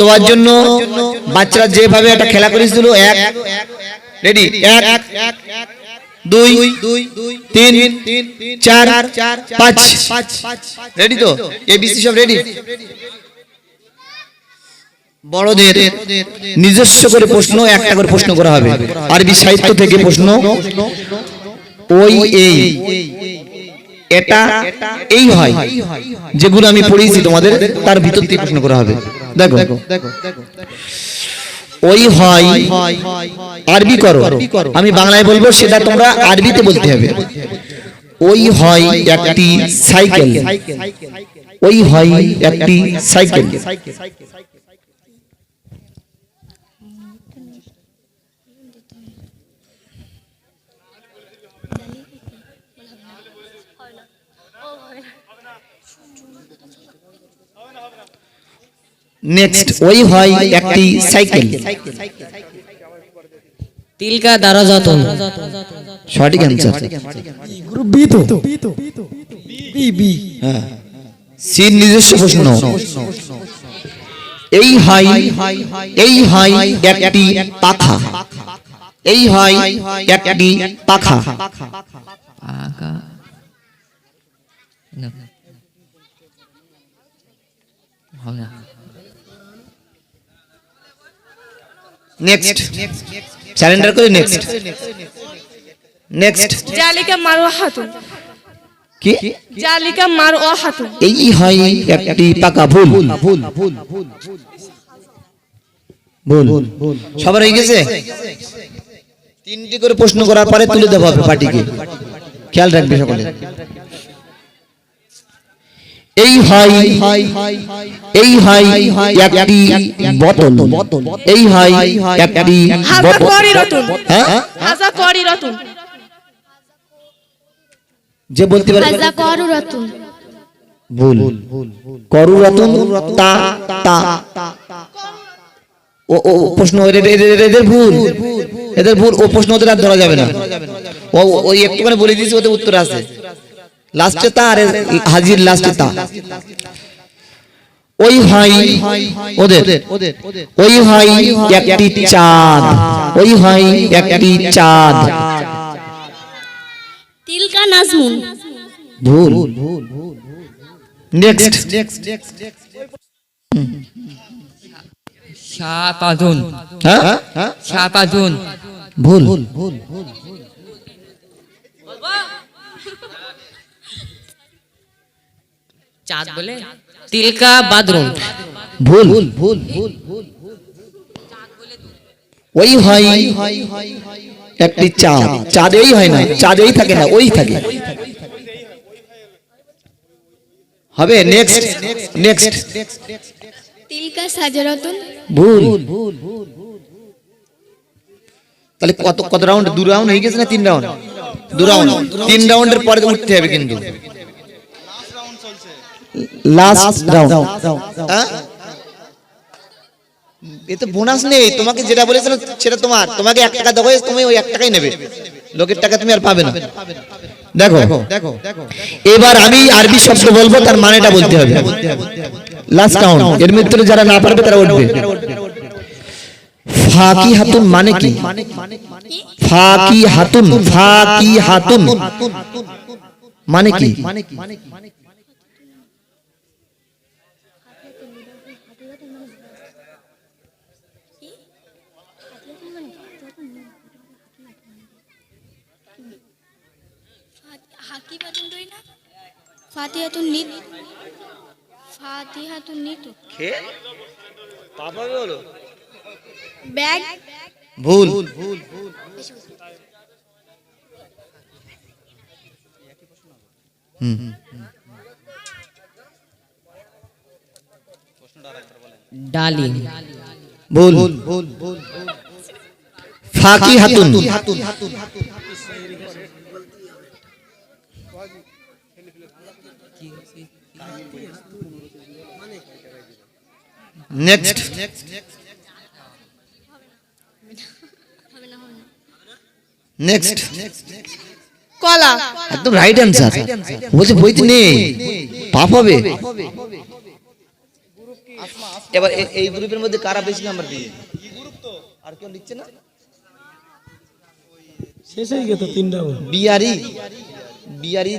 দেওয়ার জন্য বাচ্চারা যেভাবে একটা খেলা করেছিল, এক রেডি এক, দুই, তিন, চার, পাঁচ। রেডি তো? এবিসি সব রেডি বড়দের নিজস্ব করে প্রশ্ন, একটা করে প্রশ্ন করা হবে। আরবি সাহিত্য থেকে প্রশ্ন, ওই, এই। এটা, এই হয়। যেগুলো আমি পড়িয়েছি তোমাদের, তার ভিতর থেকে প্রশ্ন করা হবে। দেখো। ওই হয় আরবি করো। আমি বাংলায় বলব সেটা তোমরা আরবিতে বলতে হবে। ওই হয় একটি সাইকেল। ওই হয় একটি সাইকেল। নেক্সট ওই হয় একটি সাইকেল তিলকা দারাজাতুন। সঠিক অ্যান্সার গ্রুপ বি তো? বি বি হ্যাঁ। সির নিজস্ব প্রশ্ন। এই হয় এই হয় একটি পাখা। এই হয় একটি পাখা। আগা না। হবে না। নেক্সট স্যালেন্ডার করে নেক্সট নেক্সট জালিকা মারওয়াহাতুন কি? জালিকা মারওয়াহাতুন এই হয় একটি পাকা ভুল। ভুল ভুল সবার হয়ে গেছে? তিনটি করে প্রশ্ন করার পরে তুলে দেওয়া হবে পার্টিকে। খেয়াল রাখবে সকলে। এই হয় এই হয় একটি এই হয় একটি হ্যাঁ? হাজা করি রতুন যে বলতে পারে হাজা করু রতুন ভুল। করু রতন তা তা। ও ও প্রশ্ন এদের- ভুল। এদের ভুল ও প্রশ্ন ওদের আর ধরা যাবে না। ও একটুখানি বলে দিয়েছি ওদের উত্তর আছে। লাস্টে তা আর হাজির লাস্টে তা ওই হয় ওদের ওই হয় একটি চাঁদ ওই হয় একটি চাঁদ তিলকা নাজমুন ভুল নেক্সট শাপাদুন হ্যাঁ শাপাদুন ভুল চাঁদ বলে? তিলকা বাদরুন ভুল। ভুল। ভুল। ভুল। ওই হয় একটি চাঁদ। চাঁদেই হয় না চাঁদেই থাকে না ওই থাকে। হবে নেক্সট নেক্সট তিলকা সাজারতুন। ভুল। তাহলে কত কত রাউন্ড দু রাউন্ড হয়ে গেছে না তিন রাউন্ড দু রাউন্ড তিন রাউন্ডের পরে উঠতে হবে কিন্তু। লাস্ট রাউন্ড এ তো বোনাস নেই। তোমাকে যেটা বলেছিলাম সেটা তোমার। তোমাকে এক টাকা দেবো তুমি ওই এক টাকাই নেবে। লোকের টাকা তুমি আর পাবে না। দেখো এবার আমি আরবি শব্দ বলব তার মানেটা বলতে হবে। লাস্ট রাউন্ড এর ভিতরে যারা না পারবে তারা উঠবে। ফাকি হাতুন মানে কি? ফাকি হাতুন ফাকি হাতুন মানে কি? হাকিবাতুন তুই না? ফাতিহাতুন নিত। ফাতিহাতুন নিত। ব্যাগ। ভুল। ডালিম। ভুল। ফাকি হাতুন নেক্সট নেক্সট কলা। একদম রাইট অ্যান্সার বলছে বইতে নেই। পাপ হবে। এবার এ- এই গ্রুপের মধ্যে কারা বেশি নাম্বার পেয়ে আর কেউ লিখছে না? শেষ হয়ে গেছে তিনটা বল। বিয়ারি বিয়ারি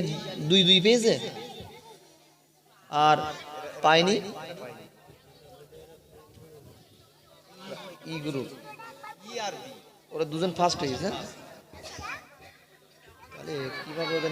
দুই দুই পেয়েছে? আর পায়নি ই গ্রুপ ওরা দুজন ফার্স্ট পেয়েছে হ্যাঁ? তাহলে কীভাবে ওদের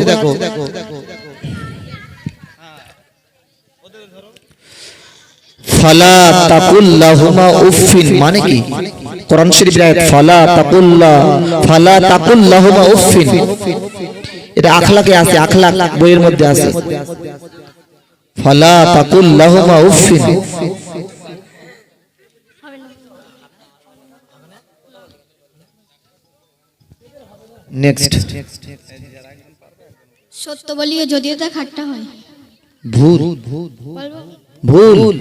দেখো দেখো। ফালা তাকুল্লাহুমা উফিন মানে কি? কোরআন শরীফের আয়াত ফালা তাকুল্লা ফালা তাকুল্লাহুমা উফিন এটা আখলাকে আছে আখলাক বইয়ের মধ্যে আছে। ফালা তাকুল্লাহুমা উফিন নেক্সট সত্য বলিও যদিও তা খাট্টা হয়। ভূত ভুল।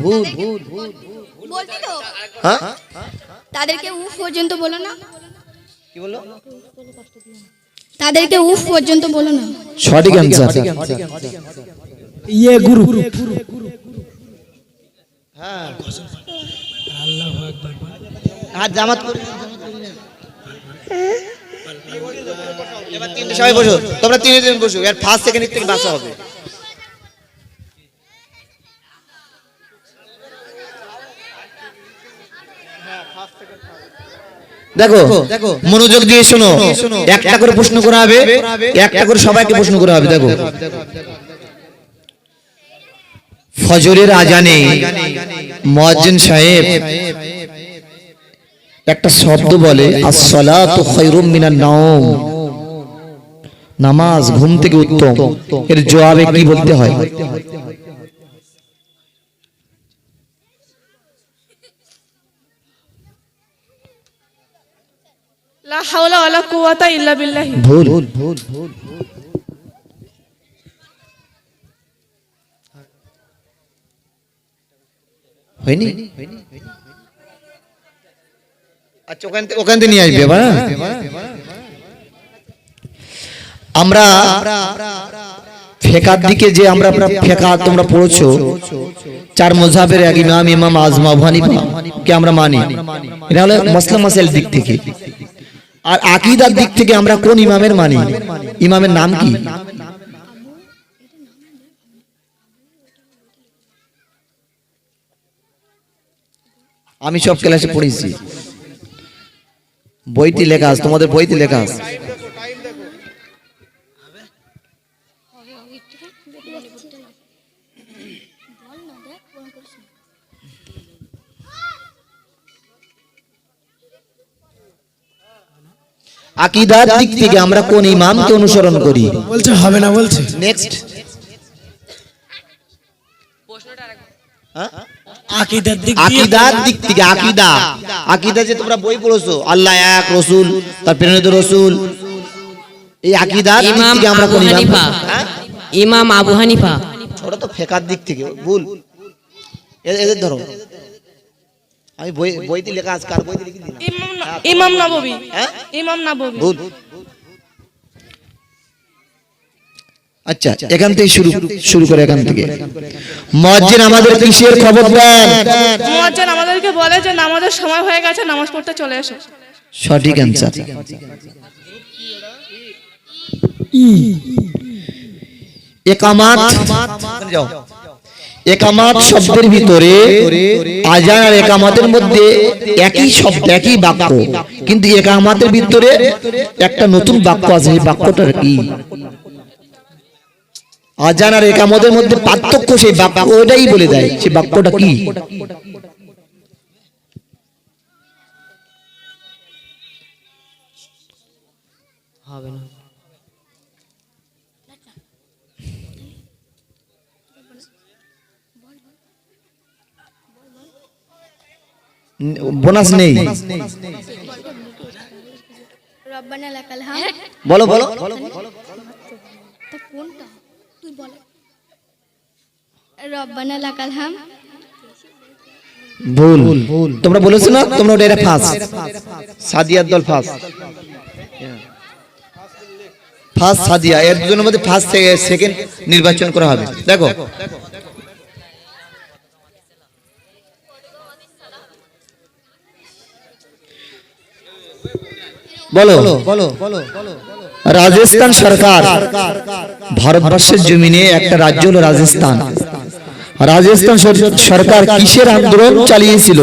বলছি তো? হ্যাঁ? তাদেরকে উফ পর্যন্ত বলো না। কি বলল? তাদেরকে উফ পর্যন্ত বলো না। সঠিক অ্যান্সার ইয়ে গুরু। হাত জামাত করে? এবার তিনটে সবাই বসো। তোমরা জন বসো। এর ফার্স্ট সেকেন্ড থেকে বাসা হবে। দেখো দেখো মনোযোগ দিয়ে শোনো। একটা করে প্রশ্ন করা হবে একটা করে সবাইকে প্রশ্ন করা হবে দেখো। ফজরের আজানে মুয়াজ্জিন সাহেব একটা শব্দ বলে আসসালাতু খায়রুম মিনান নাওম। নামাজ ঘুম থেকে উত্তম। এর জবাবে কি বলতে হয়? লা হাওলা ওয়ালা কুওয়াতা ইল্লা বিল্লাহি। ভুল। হয়নি? আচ্ছা ওখান থেকে ওখান থেকে নিয়ে আসবে এবার? আমরা ফেকার দিকে যে আমরা ফেকা তোমরা পড়ছো, চার মজাবের এক ইমাম ইমাম আজমা হানিফা, কে আমরা মানি? এটা হলো মাসলা মাসাইল দিক থেকে। আর আকিদার দিক থেকে আমরা কোন ইমামের মানি? ইমামের নাম কি? আমি সব ক্লাসে পড়েছি। বইটি লেখা আছে, তোমাদের বইতে লেখা আছে। আকিদার দিক থেকে আমরা কোন ইমামকে অনুসরণ করি? বলছে হবে না বলছে। নেক্সট আকিদার দিক দিয়ে আকিদার দিক থেকে আকিদা। আকিদা যে তোমরা বই পড়েছো আল্লাহ এক রসুল তার প্রেরিত রসুল। এই আকিদার দিক ইমাম থেকে আমরা কোন ইমাম হানিফা। হ্যাঁ? ইমাম আবু হানিফা। ওটা তো ফেকার দিক থেকে ভুল। এদের ধরো। আমি বই বইতে লেখা আছে কার বইতে লিখে দিলাম ইমাম ইমাম নববী। হ্যাঁ? ইমাম নববী। ভুল আচ্ছা এখান থেকে শুরু শুরু করে এখান থেকে। মসজিদ আমাদের কিসের খবর দেন? মুয়াজ্জিন আমাদেরকে বলে যে নামাজের সময় হয়ে গেছে নামাজ পড়তে চলে এসো। সঠিক অ্যান্সার ই। একামাত। যাও। একামাত শব্দের ভিতরে আজান আর একামাতের মধ্যে একই শব্দ, একই বাক্য। কিন্তু একামাতের ভিতরে একটা নতুন বাক্য আছে সেই বাক্যটা কি? আজান আর একামতের মধ্যে পার্থক্য সেই বাক্য ওটাই বলে দেয়। সেই বাক্যটা কি? হবে না। বোনাস নেই। বলো বলো কোনটা তুই বল। রব্বানা লাকাল হাম ভুল। তোমরা বলেছ না? তোমরা ওটা এটা সাদিয়ার দল ফার্স্ট সাদিয়া। এর দুজনের মধ্যে ফার্স্ট সেকেন্ড নির্বাচন করা হবে। দেখো। বলো। বলো রাজস্থান সরকার ভারতবর্ষের জমিনে একটা রাজ্য হলো রাজস্থান। রাজস্থান সরকার কিসের আন্দোলন চালিয়েছিল?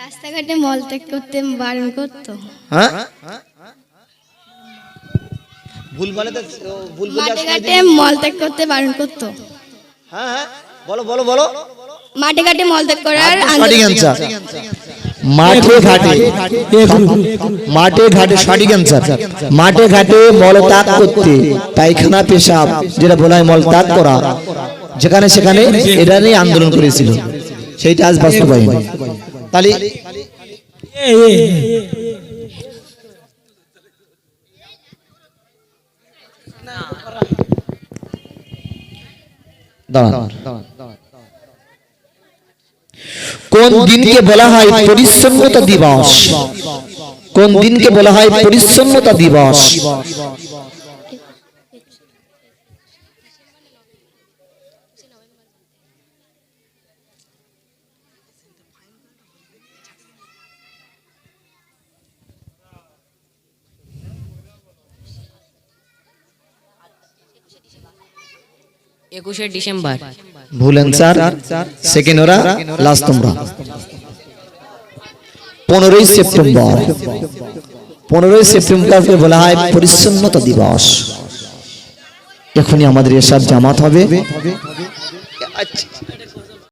রাস্তাঘাটে মলত্যাগ করতে বারণ করতো। হ্যাঁ? ভুল বলে তো ভুল মাঠে ঘাটে মলত্যাগ করতে বারণ করতো। হ্যাঁ হ্যাঁ বলো বলো বলো। মাঠে ঘাটে মলত্যাগ করার সঠিক অ্যান্সার মাঠে ঘাটে মাঠে ঘাটে। সঠিক অ্যান্সার মাঠে ঘাটে মলত্যাগ করতে পায়খানা পেশাব যেটা বলা হয় মলত্যাগ করা যেখানে সেখানে এটা নিয়ে আন্দোলন করেছিল। সেইটা আজ বাস্তবায়ন। তাহলে কোন দিনকে বলা হয় পরিচ্ছন্নতা দিবস? কোন দিনকে বলা হয় পরিচ্ছন্নতা দিবস? একুশে ডিসেম্বর। ভুল অ্যান্সার সেকেন্ড ওরা লাস্ট তোমরা। পনেরোই সেপ্টেম্বর, পনেরোই সেপ্টেম্বরকে বলা হয় পরিচ্ছন্নতা দিবস। এখনই আমাদের এসব জামাত হবে।